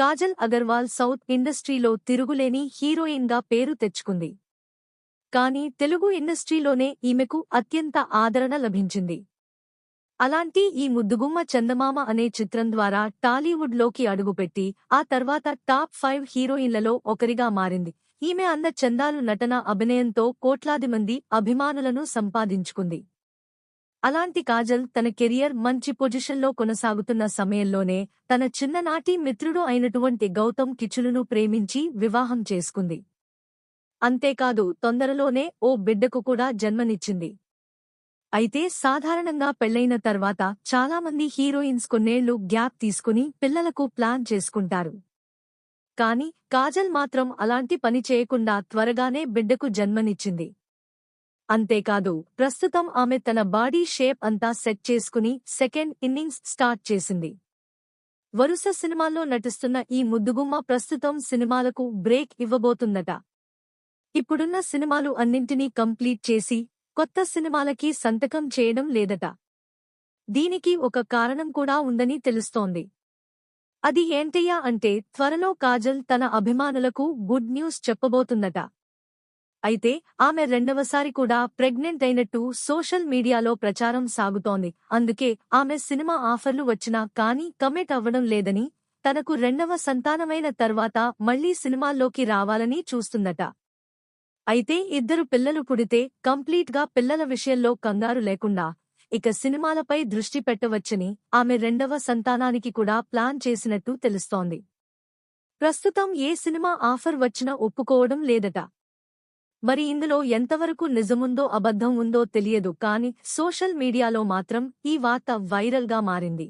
Kajal Agarwal south ఇండస్ట్రీలో తిరుగులేని హీరోయిన్గా పేరు తెచ్చుకుంది. కానీ తెలుగు ఇండస్ట్రీలోనే ఈమెకు అత్యంత ఆదరణ లభించింది. అలాంటి ఈ ముద్దుగుమ్మ చందమామ అనే చిత్రం ద్వారా టాలీవుడ్లోకి అడుగుపెట్టి ఆ తర్వాత టాప్ ఫైవ్ హీరోయిన్లలో ఒకరిగా మారింది. ఈమె అంద చందాలు నటన అభినయంతో కోట్లాది మంది అభిమానులను సంపాదించుకుంది. అలాంటి కాజల్ తన కెరియర్ మంచి పొజిషన్లో కొనసాగుతున్న సమయంలోనే తన చిన్ననాటి మిత్రుడు అయినటువంటి గౌతమ్ కిచులును ప్రేమించి వివాహం చేసుకుంది. అంతేకాదు తొందరలోనే ఓ బిడ్డకు కూడా జన్మనిచ్చింది. అయితే సాధారణంగా పెళ్ళైన తర్వాత చాలామంది హీరోయిన్స్ కొన్నేళ్ళు గ్యాప్ తీసుకుని పిల్లలకు ప్లాన్ చేసుకుంటారు. కాని కాజల్ మాత్రం అలాంటి పని చేయకుండా త్వరగానే బిడ్డకు జన్మనిచ్చింది. అంతేకాదు ప్రస్తుతం ఆమె తన బాడీ షేప్ అంతా సెట్ చేసుకుని సెకండ్ ఇన్నింగ్స్ స్టార్ట్ చేసింది. వరుస సినిమాల్లో నటిస్తున్న ఈ ముద్దుగుమ్మ ప్రస్తుతం సినిమాలకు బ్రేక్ ఇవ్వబోతుందట. ఇప్పుడున్న సినిమాలు అన్నింటినీ కంప్లీట్ చేసి కొత్త సినిమాలకి సంతకం చేయడం లేదట. దీనికి ఒక కారణం కూడా ఉందని తెలుస్తోంది. అది ఏంటయ్యా అంటే త్వరలో కాజల్ తన అభిమానులకు గుడ్ న్యూస్ చెప్పబోతుందట. అయితే ఆమె రెండవసారి కూడా ప్రెగ్నెంట్ అయినట్టు సోషల్ మీడియాలో ప్రచారం సాగుతోంది. అందుకే ఆమె సినిమా ఆఫర్లు వచ్చినా కానీ కమిట్ అవ్వడం లేదని తనకు రెండవ సంతానమైన తర్వాత మళ్ళీ సినిమాల్లోకి రావాలని చూస్తుందట. అయితే ఇద్దరు పిల్లలు పుడితే కంప్లీట్గా పిల్లల విషయంలో కంగారు లేకుండా ఇక సినిమాలపై దృష్టి పెట్టవచ్చని ఆమె రెండవ సంతానానికి కూడా ప్లాన్ చేసినట్టు తెలుస్తోంది. ప్రస్తుతం ఏ సినిమా ఆఫర్ వచ్చినా ఒప్పుకోవడం లేదట. మరి ఇందులో ఎంతవరకు నిజముందో అబద్ధం ఉందో తెలియదు కాని సోషల్ మీడియాలో మాత్రం ఈ వార్త వైరల్గా మారింది.